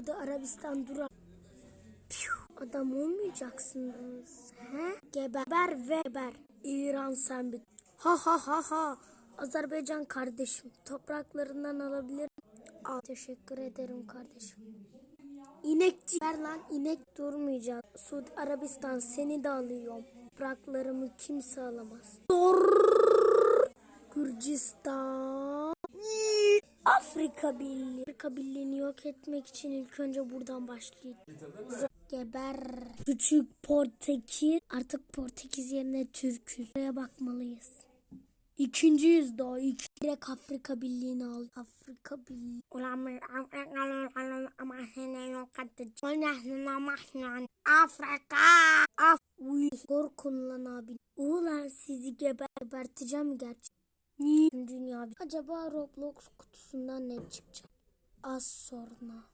Suudi Arabistan dura. Piu, Adam olmayacaksınız. He? Geber ve geber. İran sen bir. Ha ha ha ha. Azerbaycan kardeşim. Topraklarından alabilir. Al. Teşekkür ederim kardeşim. İnekçi. Ver lan inek durmayacak. Suudi Arabistan seni de alıyorum. Topraklarımı kimse alamaz. Dor. Gürcistan. Afrika Birliği. Afrika Birliği'ni yok etmek için ilk önce buradan başlayacağız. Geber. Küçük Portekiz. Artık Portekiz yerine Türk'üz. Buraya bakmalıyız. İkinciyiz daha. İki. Direkt Afrika Birliği'ni al. Afrika Birliği. Afrika. Af. Uy. Korkun lan abi. Ulan sizi geber geberteceğim gerçi. Dünya. Acaba Roblox kutusundan ne çıkacak? Az sonra.